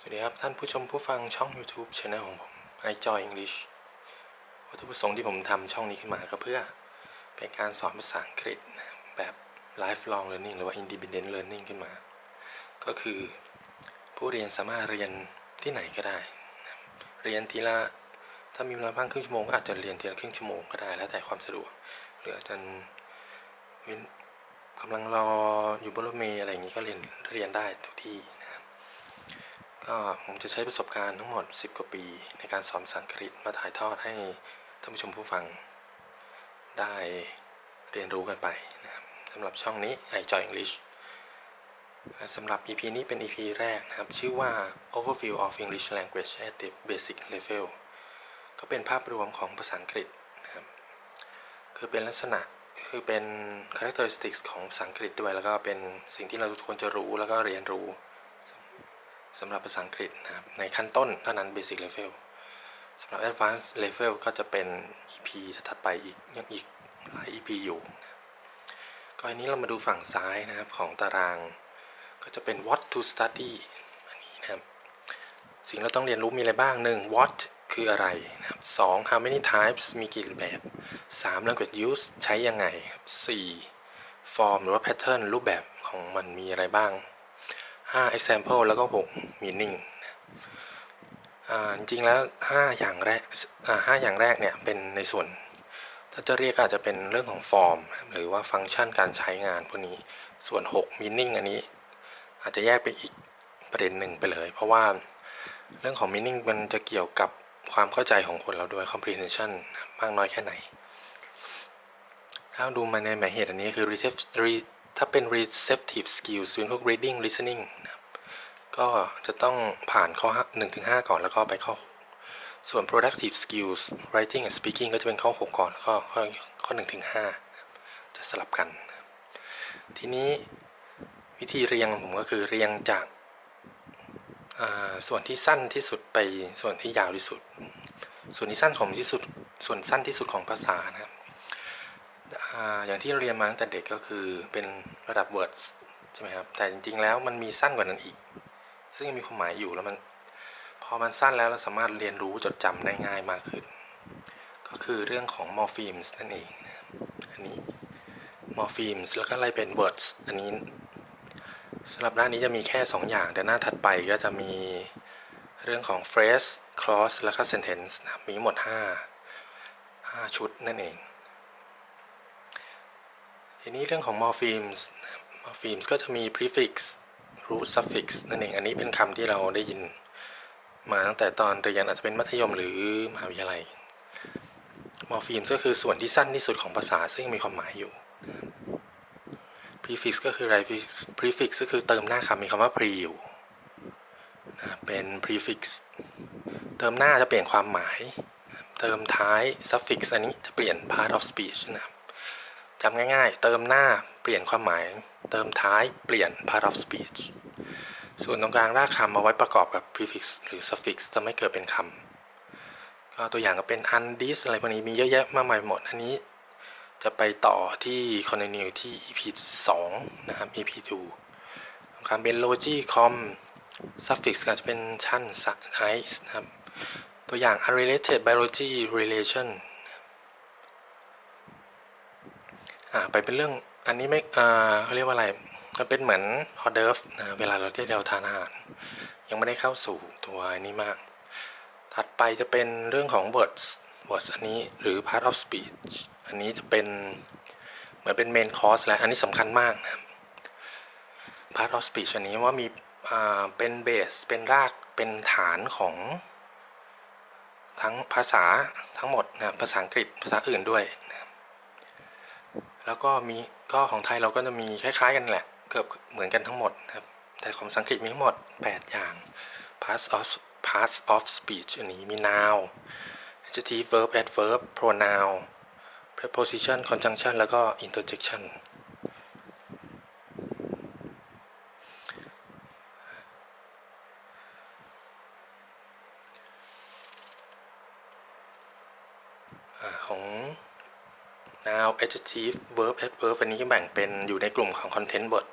สวัสดีครับ ท่านผู้ชมผู้ฟังช่อง YouTube Channel ของผม i Joy English วัตถุประสงค์ที่ผมทำช่องนี้ขึ้นมาก็เพื่อ เป็นการสอนภาษาอังกฤษแบบ lifelong learning หรือว่า independent learning ขึ้นมา ก็คือผู้เรียนสามารถเรียนที่ไหนก็ได้ เรียนทีละถ้ามีเวลาว่างครึ่งชั่วโมงก็อาจจะเรียนทีละครึ่งชั่วโมงก็ได้แล้วแต่ความสะดวกหรืออาจจะกำลังรออยู่บนรถเมล์อะไรอย่างนี้ก็เรียนเรียนได้ทุกที่นะ ก็ผมจะใช้ประสบการณ์ทั้งหมด 10 กว่าปี ในการสอนภาษาอังกฤษมาถ่ายทอดให้ท่านผู้ชมผู้ฟัง ได้เรียนรู้กันไปนะครับสำหรับช่องนี้ i Joy English สำหรับ EP นี้เป็น EP แรกนะครับ ชื่อว่า Overview of English Language at the Basic Level ก็เป็นภาพรวมของภาษาอังกฤษนะครับ คือเป็นลักษณะคือเป็น characteristics ของภาษาอังกฤษด้วย แล้วก็เป็นสิ่งที่เราควรจะรู้แล้วก็เรียนรู้ สำหรับภาษาอังกฤษนะครับในขั้นต้นเท่านั้น basic level สำหรับ advanced level ก็จะเป็น EP ถัดไปอีกยังอีกหลาย EP อยู่นะก็อันนี้เรามาดูฝั่งซ้ายนะครับของตาราง ก็จะเป็น what to study อันนี้นะครับ สิ่งเราต้องเรียนรู้มีอะไรบ้าง 1. what คืออะไรนะครับ 2. how many types มีกี่แบบ 3. language use ใช้ยังไงครับ 4. form หรือว่า pattern รูปแบบของมันมีอะไรบ้าง 5 example แล้วก็ 6 meaning จริงๆแล้ว 5 อย่างแรกอ่า5อย่างแรกเนี่ยเป็นในส่วน ถ้าจะเรียกอาจจะเป็นเรื่องของฟอร์ม หรือว่าฟังก์ชันการใช้งานพวกนี้ ส่วน 6 meaning อันนี้ อาจจะแยกไปอีกประเด็นหนึ่งไปเลย เพราะว่าเรื่องของ meaning มันจะเกี่ยวกับความเข้าใจของคนเราด้วย comprehension มากน้อยแค่ไหน ถ้าดูมาในหมายเหตุอันนี้คือ recep- re- ถ้าเป็น receptive skills เป็นพวก reading listening นะครับก็จะต้องผ่านข้อ1ถึง5ก่อนแล้วก็ไปข้อ 6 ส่วน productive skills writing and speaking ก็จะเป็นข้อ 6 ก่อนแล้วก็ข้อข้อ1ถึง5จะสลับกัน ทีนี้วิธีเรียงผมก็คือเรียงจากส่วนที่สั้นที่สุดไปส่วนที่ยาวที่สุด ส่วนที่สั้นของที่สุด ส่วนสั้นที่สุดของภาษานะครับ อย่างที่เราเรียนมาตั้งแต่เด็กก็คือเป็นระดับ words ใช่ไหมครับ แต่จริงๆแล้วมันมีสั้นกว่านั้นอีก ซึ่งมีความหมายอยู่แล้วมัน พอมันสั้นแล้วเราสามารถเรียนรู้จดจำได้ง่ายมากขึ้น ก็คือเรื่องของ morphemes นั่นเองนะอันนี้ morphemes แล้วก็อะไรเป็น words อันนี้สำหรับหน้านี้จะมีแค่ 2 อย่าง แต่หน้าถัดไปก็จะมีเรื่องของ phrase clause แล้วก็ sentence นะมีทั้งหมด 5 5 ชุดนั่นเอง ทีนี้เรื่องของ morphemes นะครับ morphemes ก็จะมี prefix root suffix นั่นเอง อันนี้เป็นคำที่เราได้ยิน มาตั้งแต่ตอนเรียนอาจจะเป็นมัธยมหรือมหาวิทยาลัย morphemes ก็คือส่วนที่สั้นที่สุดของภาษาซึ่งมีความหมายอยู่ prefix ก็คืออะไร prefix ก็คือเติมหน้าคำมีคำว่า pre อยู่นะเป็น prefix เติมหน้าจะเปลี่ยนความหมาย เติมท้าย suffix อันนี้จะเปลี่ยน part of speech นะครับ จำง่ายๆ เติมหน้าเปลี่ยนความหมาย เติมท้ายเปลี่ยน part of speech ส่วนตรงกลางรากคำเอาไว้ประกอบกับ prefix หรือ suffix จะไม่เกิดเป็นคำก็ตัวอย่างก็เป็น undis อะไรพวกนี้มีเยอะแยะมากมายหมด อันนี้จะไปต่อที่ continue ที่ EP 2 นะครับ EP 2ตรงกลางเป็น logi com suffix ก็จะเป็นชั้น ice นะครับ ตัวอย่าง unrelated biology relation อ่า ไปเป็นเรื่องอันนี้ไม่เขาเรียกว่าอะไรมันเป็นเหมือนออเดิร์ฟนะเวลาเราที่เราทานอาหาร ยังไม่ได้เข้าสู่ตัวนี้มาก ถัดไปจะเป็นเรื่องของ words words อันนี้หรือ part of speech อันนี้จะเป็นเหมือนเป็น main course แล้วอันนี้สำคัญมากนะครับ part of speech อันนี้ว่ามีเป็น base เป็นรากเป็นฐานของทั้งภาษาทั้งหมดนะภาษาอังกฤษภาษาอื่นด้วยนะ แล้วก็มีก็ของไทยเราก็จะมีคล้ายๆ กันแหละ เกือบเหมือนกันทั้งหมดครับ แต่ของภาษาอังกฤษมีทั้งหมด 8 อย่าง parts of parts of speech อันนี้มี noun adjective verb adverb pronoun preposition conjunction แล้วก็ interjection ของ noun adjective verb adverb อันนี้แบ่งเป็นอยู่ในกลุ่มของ content word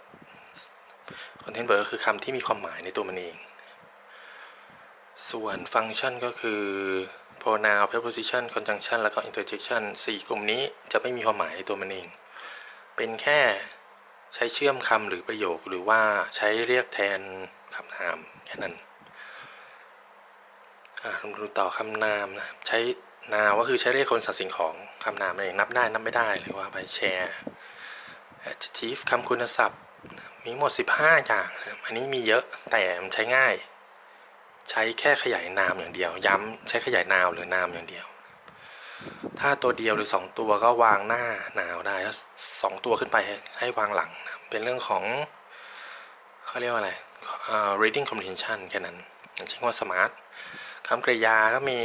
content word ก็คือคำที่มีความหมายในตัวมันเอง ส่วนฟังก์ชันก็คือ pronoun preposition conjunction แล้วก็ interjection สี่กลุ่มนี้จะไม่มีความหมายในตัวมันเอง เป็นแค่ใช้เชื่อมคำหรือประโยคหรือว่าใช้เรียกแทนคำนามแค่นั้นอ่าลองดูต่อคำนามนะครับใช้ นามก็คือใช้เรียกคนสัตว์สิ่งของคำนามเองนับได้นับไม่ได้หรือว่าไปแชร์ adjective คำคุณศัพท์ มีหมด 15 อย่าง อันนี้มีเยอะแต่มันใช้ง่าย ใช้แค่ขยายนามอย่างเดียว ย้ำใช้ขยายนามหรือนามอย่างเดียว ถ้าตัวเดียวหรือ 2 ตัวก็วางหน้านาวได้แล้วสองตัวขึ้นไปให้วางหลัง เป็นเรื่องของเขาเรียกว่าอะไรอ่า reading comprehension แค่นั้นอย่างเช่นว่า smart คำกริยาก็มี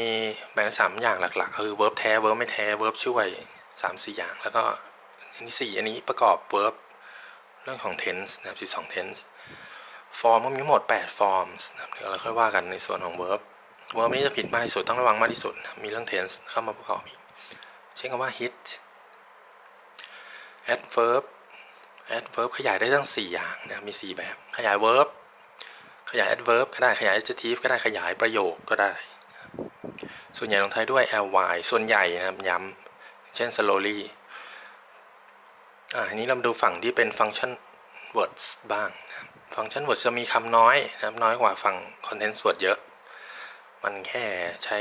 แบ่งสามอย่างหลักๆ คือ verb แท้ verb ไม่แท้ verb ช่วยสามสี่อย่าง แล้วก็อันนี้สี่อันนี้ประกอบ verb เรื่องของ tense นะครับสิบสอง tense ฟอร์มก็มีทั้งหมด8ฟอร์มนะครับเดี๋ยวเราค่อยว่ากันในส่วนของ verb verb นี้จะผิดมากที่สุดต้องระวังมากที่สุด มีเรื่อง tense เข้ามาประกอบอีกเช่นคำว่า hit adverb adverb ขยายได้ทั้ง 4 อย่างนะครับมี 4 แบบขยาย verb ขยาย adverb ก็ได้ขยาย adjective ก็ได้ขยายประโยคก็ได้ ส่วนใหญ่ลงท้ายด้วย ly ส่วนใหญ่นะครับย้ำเช่น slowly อ่านี้เรามาดูฝั่งที่เป็นฟังก์ชัน words บ้างนะฟังก์ชัน words จะมีคำน้อยนะครับน้อยกว่าฝั่ง content word เยอะ มันแค่ใช้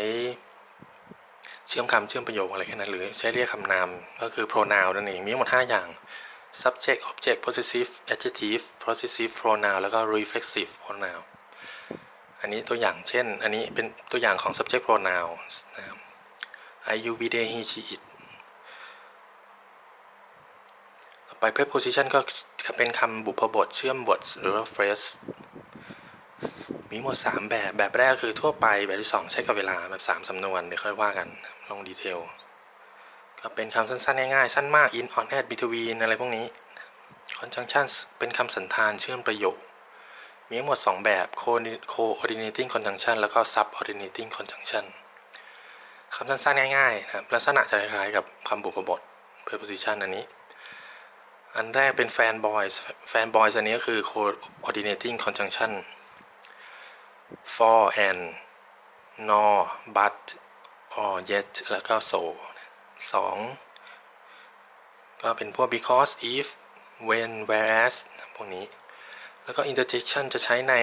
เชื่อมคำเชื่อมประโยคอะไรแค่นั้นหรือใช้เรียกคำนามก็คือ pronoun นั่นเองมีทั้งหมด 5 อย่าง subject object possessive adjective possessive pronoun แล้วก็ reflexive pronoun อันนี้ตัวอย่างเช่น อันนี้เป็นตัวอย่างของ subject pronoun นะครับ I you we they he she it ไป preposition ก็เป็นคำบุพบทเชื่อมบทหรือว่า phrase มีหมด 3 แบบ แบบแรกคือทั่วไป แบบที่ 2 ใช้กับเวลาแบบ 3สำนวนเดี๋ยวค่อยว่ากัน ลงดีเทล ก็เป็นคำสั้นๆ ง่ายๆ สั้นมาก in on at between อะไรพวกนี้ conjunction เป็นคำสันธานเชื่อมประโยค มีทั้งหมด 2 แบบ coordinating conjunction แล้วก็ subordinating conjunction คำสั้นๆ ง่ายๆนะครับลักษณะจะคล้ายๆกับคำบุพบท preposition อันนี้ อันแรกเป็น fan boys fan boys อันนี้ก็คือ coordinating conjunction for and nor but or yet แล้วก็ so สองก็เป็นพวก because if when whereas พวกนี้ แล้วก็ interjection จะใช้ใน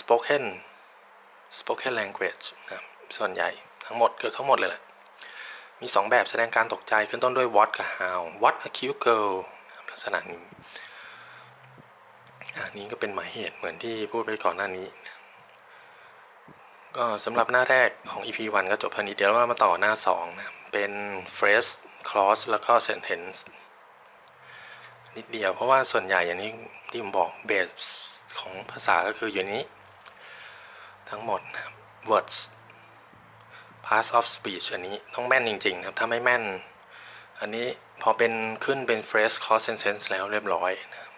spoken spoken language นะส่วนใหญ่ทั้งหมดเกือบทั้งหมดเลยแหละมี 2 แบบแสดงการตกใจขึ้นต้นด้วย what กับ how what a cute girl นะครับลักษณะนี้อันนี้ก็เป็นหมายเหตุเหมือนที่พูดไปก่อนหน้านี้ ก็สำหรับหน้าแรกของ EP 1 ก็จบเท่านี้เดี๋ยวเรามาต่อหน้า 2 นะ เป็น phrase clause แล้วก็ sentence นิดเดียวเพราะว่าส่วนใหญ่อย่างนี้ที่ผมบอกเบสของภาษาก็คืออยู่นี้ ทั้งหมดนะ words parts of speech อันนี้ต้องแม่นจริงๆนะครับ ถ้าไม่แม่น อันนี้พอเป็นขึ้นเป็น phrase clause sentence แล้วเรียบร้อยนะครับ